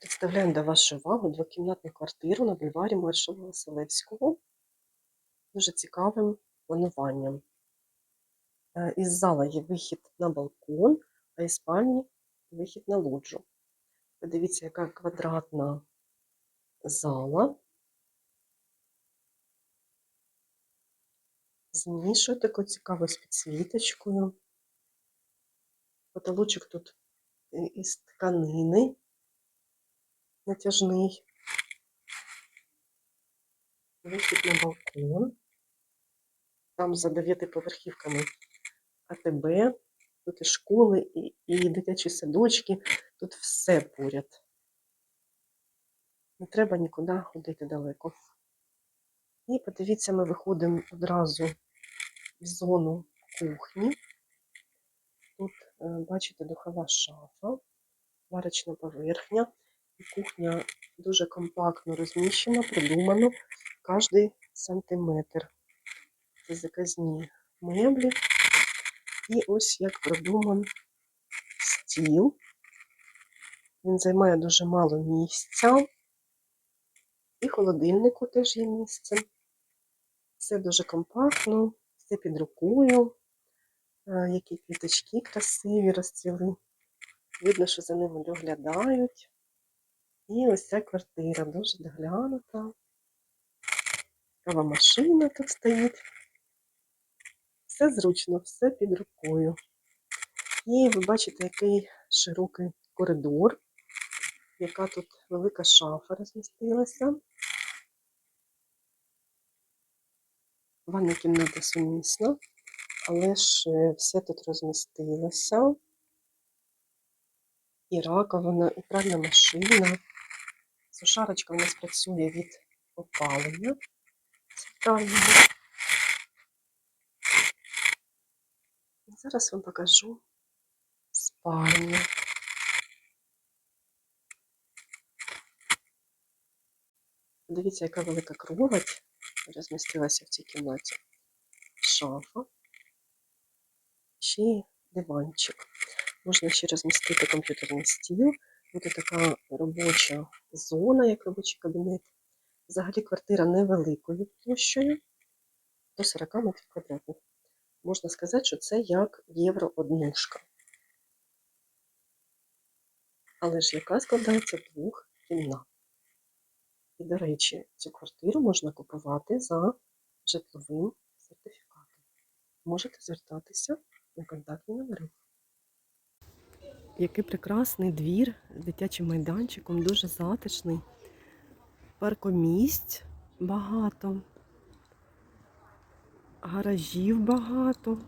Представляємо до вашої уваги двокімнатну квартиру на бульварі Маршала Василевського. Дуже цікавим плануванням. Е, Із зала є вихід на балкон, а із спальні вихід на лоджу. Подивіться, яка квадратна зала. З нішою такою цікавою з підсвіточкою. Потолочок тут е, із тканини натяжний. Вихід на балкон. Там за дев'ятиповерхівками АТБ, тут і школи, і, і дитячі садочки, тут все поряд. Не треба нікуди ходити далеко. І подивіться, ми виходимо одразу в зону кухні. Тут, е, бачите, духова шафа, варочна поверхня. Кухня дуже компактно розміщена, продумано кожний сантиметр. Це заказні меблі. І ось як продуман стіл. Він займає дуже мало місця. І холодильнику теж є місце. Все дуже компактно, все під рукою. Які квіточки красиві розцвіли. Видно, що за ними доглядають. І ось ця квартира дуже доглянута. Кава машина тут стоїть. Все зручно, все під рукою. І ви бачите, який широкий коридор, яка тут велика шафа розмістилася. Ванна кімната сумісна, але ж все тут розмістилося. І раковина, і пральна машина. Сушарочка у нас працює від опалення. Зараз вам покажу спальню. Дивіться, яка велика кровать розмістилася в цій кімнаті. Шафа. Ще диванчик. Можна ще розмістити комп'ютерний стіл. Буде така робоча зона, як робочий кабінет. Взагалі квартира невеликою площею до 40 метрів квадратних. Можна сказати, що це як єврооднушка. Але ж яка складається з двох кімнат. І, до речі, цю квартиру можна купувати за житловим сертифікатом. Можете звертатися на контактні номери. Який прекрасний двір з дитячим майданчиком, дуже затишний. Паркомість багато, гаражів багато.